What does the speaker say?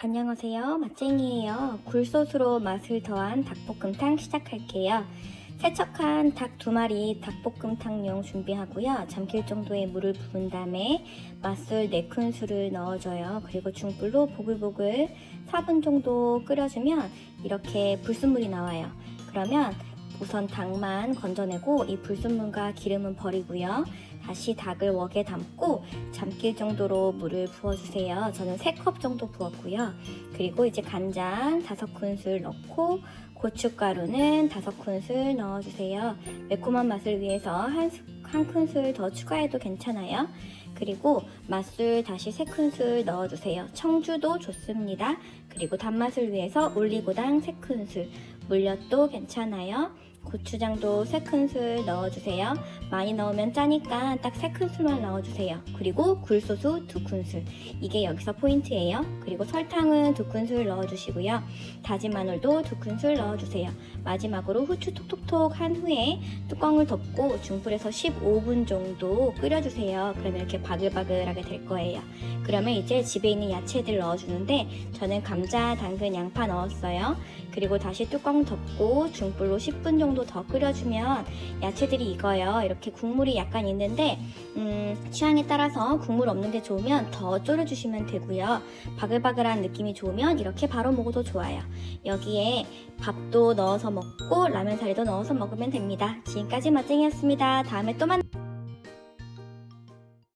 안녕하세요. 맛쟁이에요. 굴소스로 맛을 더한 닭볶음탕 시작할게요. 세척한 닭 두 마리 닭볶음탕용 준비하고요. 잠길 정도의 물을 부은 다음에 맛술 4큰술을 넣어줘요. 그리고 중불로 보글보글 4분 정도 끓여주면 이렇게 불순물이 나와요. 그러면 우선 닭만 건져내고 이 불순물과 기름은 버리고요. 다시 닭을 웍에 담고 잠길 정도로 물을 부어주세요. 저는 3컵 정도 부었고요. 그리고 이제 간장 5큰술 넣고 고춧가루는 5큰술 넣어주세요. 매콤한 맛을 위해서 한, 스- 한 큰술 더 추가해도 괜찮아요. 그리고 맛술 다시 3큰술 넣어주세요. 청주도 좋습니다. 그리고 단맛을 위해서 올리고당 3큰술, 물엿도 괜찮아요. 고추장도 3큰술 넣어주세요. 많이 넣으면 짜니까 딱 3큰술만 넣어주세요. 그리고 굴소스 2큰술. 이게 여기서 포인트예요. 그리고 설탕은 2큰술 넣어주시고요. 다진 마늘도 2큰술 넣어주세요. 마지막으로 후추 톡톡톡 한 후에 뚜껑을 덮고 중불에서 15분 정도 끓여주세요. 그러면 이렇게 바글바글하게 될 거예요. 그러면 이제 집에 있는 야채들 넣어주는데 저는 감자, 당근, 양파 넣었어요. 그리고 다시 뚜껑 덮고 중불로 10분 정도 더 끓여주면 야채들이 익어요. 이렇게 국물이 약간 있는데 음, 취향에 따라서 국물 없는 게 좋으면 더 졸여주시면 되고요. 바글바글한 느낌이 좋으면 이렇게 바로 먹어도 좋아요. 여기에 밥도 넣어서 먹고 라면 사리도 넣어서 먹으면 됩니다. 지금까지 맛쟁이였습니다. 다음에 또 만.